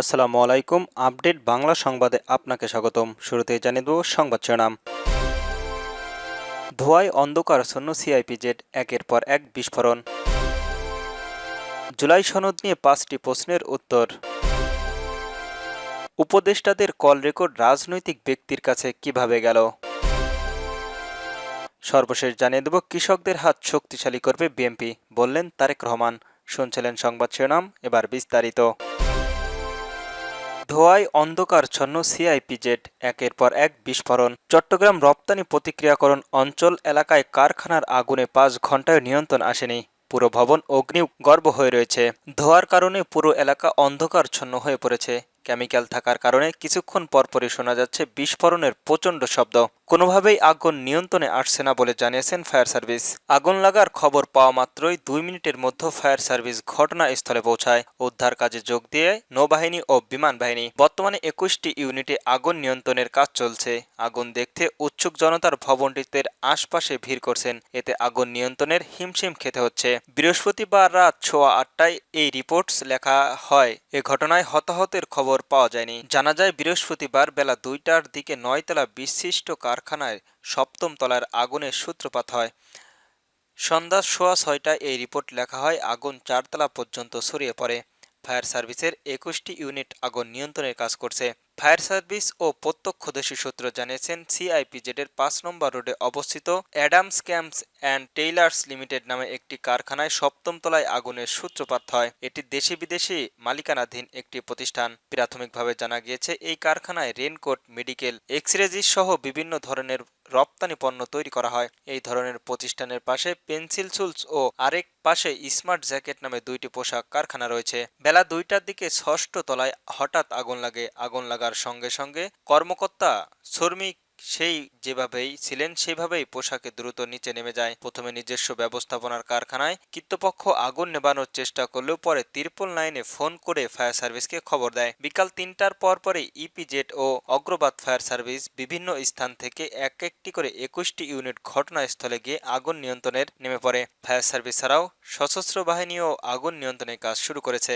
আসসালামু আলাইকুম, আপডেট বাংলা সংবাদে আপনাকে স্বাগতম। শুরুতেই জানিয়ে দেব সংবাদ শিরোনাম। ধোয়ায় অন্ধকারচ্ছন্ন সিআইপিজেড একের পর এক বিস্ফোরণ। জুলাই সনদ নিয়ে পাঁচটি প্রশ্নের উত্তর। উপদেষ্টাদের কল রেকর্ড রাজনৈতিক ব্যক্তির কাছে কীভাবে গেল? সর্বশেষ জানিয়ে দেব, কৃষকদের হাত শক্তিশালী করবে বিএমপি বললেন তারেক রহমান। শুনছিলেন সংবাদ শিরোনাম, এবার বিস্তারিত। ধোয়ায় অন্ধকারচ্ছন্ন সিআইপিজেড একের পর এক বিস্ফোরণ। চট্টগ্রাম রপ্তানি প্রতিক্রিয়াকরণ অঞ্চল এলাকায় কারখানার আগুনে পাঁচ ঘন্টায় নিয়ন্ত্রণ আসেনি। পুরো ভবন অগ্নি গর্ভ হয়ে রয়েছে। ধোয়ার কারণে পুরো এলাকা অন্ধকারচ্ছন্ন হয়ে পড়েছে। কেমিক্যাল থাকার কারণে কিছুক্ষণ পরপরই শোনা যাচ্ছে বিস্ফোরণের প্রচণ্ড শব্দ। কোনোভাবেই আগুন নিয়ন্ত্রণে আসছে না বলে জানিয়েছেন ফায়ার সার্ভিস। আগুন লাগার খবর পাওয়া মাত্রই দুই মিনিটের মধ্যে ফায়ার সার্ভিস ঘটনাস্থলে পৌঁছায়। উদ্ধার কাজে যোগ দিয়ে নৌবাহিনী ও বিমান বাহিনী। বর্তমানে একুশটি ইউনিটে আগুন নিয়ন্ত্রণের কাজ চলছে। আগুন দেখতে উৎসুক জনতার ভবনটিতে আশপাশে ভিড় করছেন। এতে আগুন নিয়ন্ত্রণের হিমশিম খেতে হচ্ছে। বৃহস্পতিবার রাত সোয়া আটটায় এই রিপোর্টস লেখা হয়। এ ঘটনায় হতাহতের খবর পাওয়া যায়নি। জানা যায়, বৃহস্পতিবার বেলা দুইটার দিকে নয়তলা বিশিষ্ট কারখানায় সপ্তম তলার আগুনের সূত্রপাত হয়। সন্ধ্যা সোয়া ছয়টায় এই রিপোর্ট লেখা হয়, আগুন চারতলা পর্যন্ত ছড়িয়ে পড়ে। ফায়ার সার্ভিসের একুশটি ইউনিট আগুন নিয়ন্ত্রণের কাজ করছে। ফায়ার সার্ভিস ও প্রত্যক্ষদর্শী সূত্র জানিয়েছেন, সিআইপিজেডের পাঁচ নম্বর রোডে অবস্থিত Adams camps and tailors limited নামে একটি কারখানায় সপ্তম তলায় আগুনের সূত্রপাত হয়। এটি দেশি বিদেশি মালিকানাধীন একটি প্রতিষ্ঠান। প্রাথমিকভাবে জানা গিয়েছে, এই কারখানায় রেনকোট, মেডিকেল এক্সরেজিস সহ বিভিন্ন ধরনের রপ্তানি পণ্য তৈরি করা হয়। এই ধরনের প্রতিষ্ঠানের পাশে পেন্সিল সুলস ও আরেক পাশে স্মার্ট জ্যাকেট নামে দুইটি পোশাক কারখানা রয়েছে। বেলা দুইটার দিকে ষষ্ঠ তলায় হঠাৎ আগুন লাগে। আগুন লাগার সঙ্গে সঙ্গে কর্মকর্তা শ্রমিক সেই যেভাবেই ছিলেন, সেভাবেই পোশাকে দ্রুত নিচে নেমে যায়। প্রথমে নিজস্ব ব্যবস্থাপনার কারখানায় কৃতপক্ষ আগুন নেবানোর চেষ্টা করলেও পরে তিরপল লাইনে ফোন করে ফায়ার সার্ভিসকে খবর দেয়। বিকাল তিনটার পর পরে ইপিজেড ও অগ্রবাদ ফায়ার সার্ভিস বিভিন্ন স্থান থেকে এক একটি করে একুশটি ইউনিট ঘটনাস্থলে গিয়ে আগুন নিয়ন্ত্রণের নেমে পড়ে। ফায়ার সার্ভিস ছাড়াও সশস্ত্র বাহিনীও আগুন নিয়ন্ত্রণের কাজ শুরু করেছে।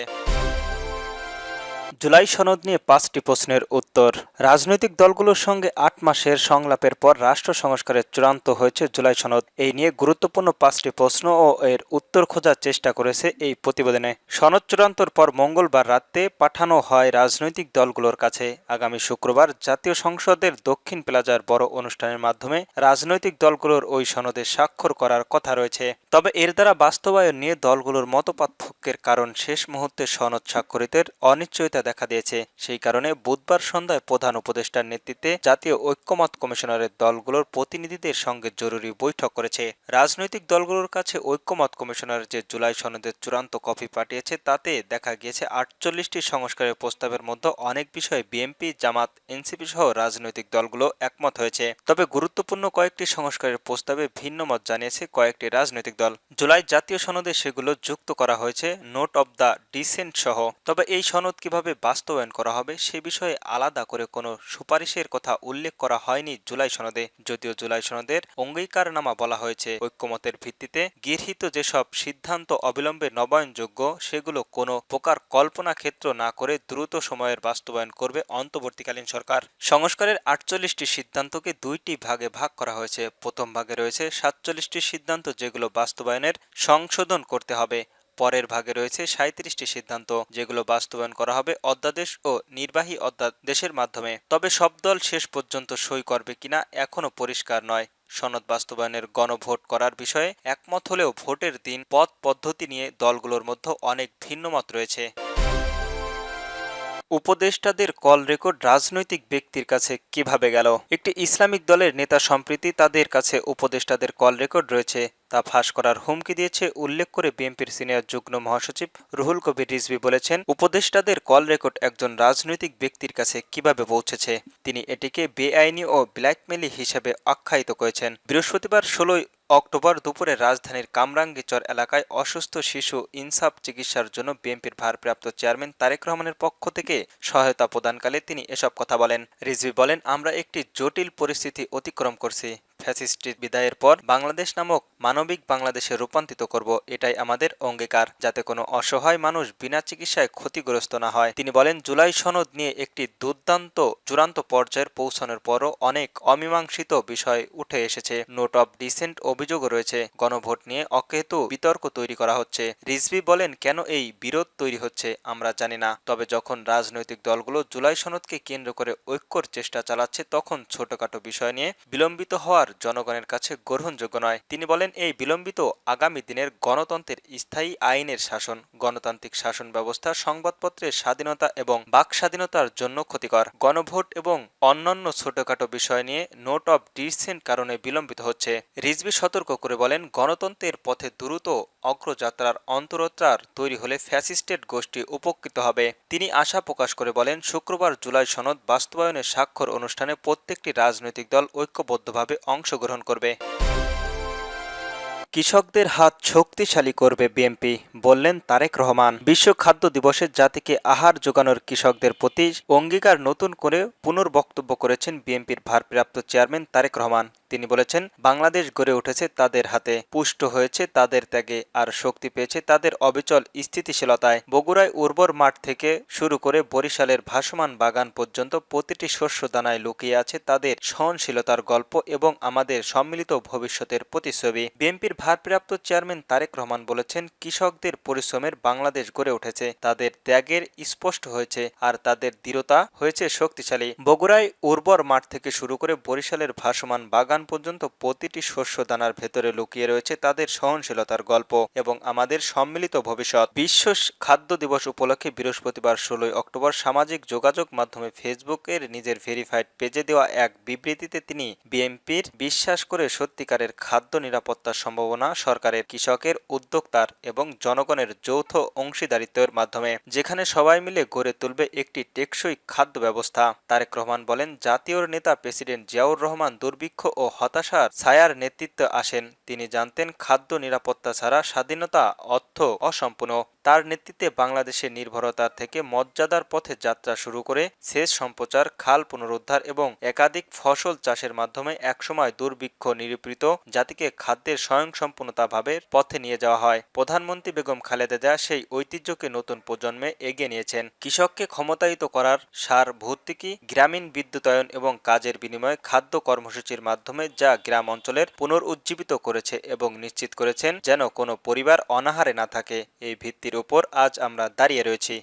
জুলাই সনদ নিয়ে পাঁচটি প্রশ্নের উত্তর। রাজনৈতিক দলগুলোর সঙ্গে আট মাসের সংলাপের পর রাষ্ট্র সংস্কারের চূড়ান্ত হয়েছে জুলাই সনদ। এই নিয়ে গুরুত্বপূর্ণ পাঁচটি প্রশ্ন ও এর উত্তর খোঁজার চেষ্টা করেছে এই প্রতিবেদনে। সনদ চূড়ান্তর পর মঙ্গলবার রাতে পাঠানো হয় রাজনৈতিক দলগুলোর কাছে। আগামী শুক্রবার জাতীয় সংসদের দক্ষিণ প্লাজার বড় অনুষ্ঠানের মাধ্যমে রাজনৈতিক দলগুলোর ওই সনদে স্বাক্ষর করার কথা রয়েছে। তবে এর দ্বারা বাস্তবায়ন নিয়ে দলগুলোর মতপার্থক্যের কারণ শেষ মুহূর্তে সনদ স্বাক্ষরিতের অনিশ্চয়তা দেখা দিয়েছে। সেই কারণে বুধবার সন্ধ্যায় প্রধান উপদেষ্টার নেতৃত্বে জাতীয় ঐক্যমত কমিশনারের দলগুলোর প্রতিনিধিদের সঙ্গে জরুরি বৈঠক করেছে। রাজনৈতিক দলগুলোর কাছে ঐক্যমত কমিশনার যে জুলাই সনদের চূড়ান্ত কপি পাঠিয়েছে, তাতে দেখা গিয়েছে আটচল্লিশটি সংস্কারের প্রস্তাবের মধ্যে অনেক বিষয়ে বিএনপি, জামাত, এনসিপি সহ রাজনৈতিক দলগুলো একমত হয়েছে। তবে গুরুত্বপূর্ণ কয়েকটি সংস্কারের প্রস্তাবে ভিন্ন মত জানিয়েছে কয়েকটি রাজনৈতিক দল। জুলাই জাতীয় সনদে সেগুলো যুক্ত করা হয়েছে, নোট অব দ্য ডিসেন্ট সহ। তবে এই সনদ কীভাবে বাস্তবায়ন করা হবে, সে বিষয়ে আলাদা করে কোনো সুপারিশের কথা উল্লেখ করা হয়নি জুলাই সনদে। যদিও জুলাই সনদের অঙ্গীকারনামা বলা হয়েছে, ঐক্যমতের ভিত্তিতে গৃহীত যেসব সিদ্ধান্ত অবিলম্বে নবায়নযোগ্য, সেগুলো কোনো প্রকার কল্পনা ক্ষেত্র না করে দ্রুত সময়ের বাস্তবায়ন করবে অন্তর্বর্তীকালীন সরকার। সংস্কারের আটচল্লিশটি সিদ্ধান্তকে দুইটি ভাগে ভাগ করা হয়েছে। প্রথম ভাগে রয়েছে সাতচল্লিশটি সিদ্ধান্ত যেগুলো বাস্তবায়নের সংশোধন করতে হবে। পরের ভাগে রয়েছে সাঁত্রিশটি সিদ্ধান্ত, যেগুলো বাস্তবায়ন করা হবে অধ্যাদেশ ও নির্বাহী অধ্যাদেশের মাধ্যমে। তবে সব দল শেষ পর্যন্ত সই করবে কিনা এখনও পরিষ্কার নয়। সনদ বাস্তবায়নের গণভোট করার বিষয়ে একমত হলেও ভোটের দিন পথ পদ্ধতি নিয়ে দলগুলোর মধ্যে অনেক ভিন্নমত রয়েছে। উপদেষ্টাদের কল রেকর্ড রাজনৈতিক ব্যক্তির কাছে কীভাবে গেল? একটি ইসলামিক দলের নেতা সম্প্রীতি তাদের কাছে উপদেষ্টাদের কল রেকর্ড রয়েছে। তা ফাঁস করার হুমকি দিয়েছে উল্লেখ করে বিএনপির সিনিয়র যুগ্ম মহাসচিব রুহুল কবির রিজভি বলেছেন, উপদেষ্টাদের কল রেকর্ড একজন রাজনৈতিক ব্যক্তির কাছে কীভাবে পৌঁছেছে? তিনি এটিকে বেআইনি ও ব্ল্যাকমেলি হিসেবে আখ্যায়িত করেছেন। বৃহস্পতিবার ষোলোই অক্টোবর দুপুরে রাজধানীর কামরাঙ্গীচর এলাকায় অসুস্থ শিশু ইনসাফ চিকিৎসার জন্য বিএনপির ভারপ্রাপ্ত চেয়ারম্যান তারেক রহমানের পক্ষ থেকে সহায়তা প্রদানকালে তিনি এসব কথা বলেন। রিজভি বলেন, আমরা একটি জটিল পরিস্থিতি অতিক্রম করছি। ফ্যাসিস্টের বিদায়ের পর বাংলাদেশ নামক মানবিক বাংলাদেশে রূপান্তরিত করব, এটাই আমাদের অঙ্গীকার। যাতে কোনো অসহায় মানুষ বিনা চিকিৎসায় ক্ষতিগ্রস্ত না হয়। তিনি বলেন, জুলাই সনদ নিয়ে একটি দুর্দান্ত, চূড়ান্ত পর্যায়ের পৌঁছানোর পরও অনেক অমীমাংসিত বিষয় উঠে এসেছে। নোট অব ডিসেন্ট অভিযোগও রয়েছে, গণভোট নিয়ে অকেতু বিতর্ক তৈরি করা হচ্ছে। রিজভি বলেন, কেন এই বিরোধ তৈরি হচ্ছে, আমরা জানি না। তবে যখন রাজনৈতিক দলগুলো জুলাই সনদকে কেন্দ্র করে ঐক্যর চেষ্টা চালাচ্ছে, তখন ছোটখাটো বিষয় নিয়ে বিলম্বিত হওয়ার জনগণের কাছে গ্রহণযোগ্য নয়। তিনি বলেন, এই বিলম্বিত আগামী দিনের গণতন্ত্রের স্থায়ী আইনের শাসন, গণতান্ত্রিক শাসন ব্যবস্থা, সংবাদপত্রের স্বাধীনতা এবং বাক স্বাধীনতার জন্য ক্ষতিকর। গণভোট এবং অন্যান্য ছোটখাটো বিষয় নিয়ে নোট অব ডিসেন্ট কারণে বিলম্বিত হচ্ছে। রিজভি সতর্ক করে বলেন, গণতন্ত্রের পথে দ্রুত অগ্রযাত্রার অন্তরত্রার তৈরি হলে ফ্যাসিস্টেড গোষ্ঠী উপকৃত হবে। তিনি আশা প্রকাশ করে বলেন, শুক্রবার জুলাই সনদ বাস্তবায়নের স্বাক্ষর অনুষ্ঠানে প্রত্যেকটি রাজনৈতিক দল ঐক্যবদ্ধভাবে অংশগ্রহণ করবে। কৃষকদের হাত শক্তিশালী করবে বিএনপি বললেন তারেক রহমান। বিশ্ব খাদ্য দিবসের জাতিকে আহার যোগানোর কৃষকদের প্রতি অঙ্গীকার নতুন করে পুনর্বক্তব্য করেছেন বিএনপির ভারপ্রাপ্ত চেয়ারম্যান তারেক রহমান। তিনি বলেছেন, বাংলাদেশ গড়ে উঠেছে তাদের হাতে, পুষ্ট হয়েছে তাদের ত্যাগে আর শক্তি পেয়েছে তাদের অবিচল স্থিতিশীলতায়। বগুড়ায় উর্বর মাঠ থেকে শুরু করে বরিশালের ভাসমান বাগান পর্যন্ত প্রতিটি শস্য দানায় লুকিয়ে আছে তাদের সহনশীলতার গল্প এবং আমাদের সম্মিলিত ভবিষ্যতের প্রতিচ্ছবি। বিএনপির ভারপ্রাপ্ত চেয়ারম্যান তারেক রহমান বলেছেন, কৃষকদের পরিশ্রমের বাংলাদেশ গড়ে উঠেছে, তাদের ত্যাগের স্পষ্ট হয়েছে আর তাদের দৃঢ়তা হয়েছে শক্তিশালী। বগুড়ায় উর্বর মাঠ থেকে শুরু করে বরিশালের ভাসমান বাগান পর্যন্ত প্রতিটি শস্য দানার ভেতরে লুকিয়ে রয়েছে তাদের সহনশীলতার গল্প এবং আমাদের সম্মিলিত ভবিষ্যৎ। বিশ্ব খাদ্য দিবস উপলক্ষে বৃহস্পতিবার ষোলোই অক্টোবর সামাজিক যোগাযোগ মাধ্যমে ফেসবুকের নিজের ভেরিফাইড পেজে দেওয়া এক বিবৃতিতে তিনি বিএনপির বিশ্বাস করে সত্যিকারের খাদ্য নিরাপত্তার সম্ভাবনা, সরকারের কৃষকের উদ্যোক্তার এবং জনগণের যৌথ অংশীদারিত্বের মাধ্যমে, যেখানে সবাই মিলে গড়ে তুলবে একটি টেকসই খাদ্য ব্যবস্থা। তারেক রহমান বলেন, জাতীয় নেতা প্রেসিডেন্ট জিয়াউর রহমান দুর্ভিক্ষ ও হতাশার ছায়ার নেতৃত্বে আসেন। তিনি জানতেন খাদ্য নিরাপত্তা ছাড়া স্বাধীনতা অর্থ অসম্পূর্ণ। তার নেতৃত্বে বাংলাদেশের নির্ভরতা থেকে মর্যাদার পথে যাত্রা শুরু করে সেচ সম্প্রচার, খাল পুনরুদ্ধার এবং একাধিক ফসল চাষের মাধ্যমে একসময় দুর্ভিক্ষ নিরূপিত জাতিকে খাদ্যের স্বয়ংসম্পূর্ণতাভাবে পথে নিয়ে যাওয়া হয়। প্রধানমন্ত্রী বেগম খালেদা জিয়া সেই ঐতিহ্যকে নতুন প্রজন্মে এগিয়ে নিয়েছেন। কৃষককে ক্ষমতায়িত করার সার, ভর্তুকি, গ্রামীণ বিদ্যুতায়ন এবং কাজের বিনিময়ে খাদ্য কর্মসূচির মাধ্যমে যা গ্রাম অঞ্চলের পুনরুজ্জীবিত করেছে এবং নিশ্চিত করেছেন যেন কোনো পরিবার অনাহারে না থাকে। এই ভিত্তির উপর আজ আমরা দাঁড়িয়ে রয়েছি।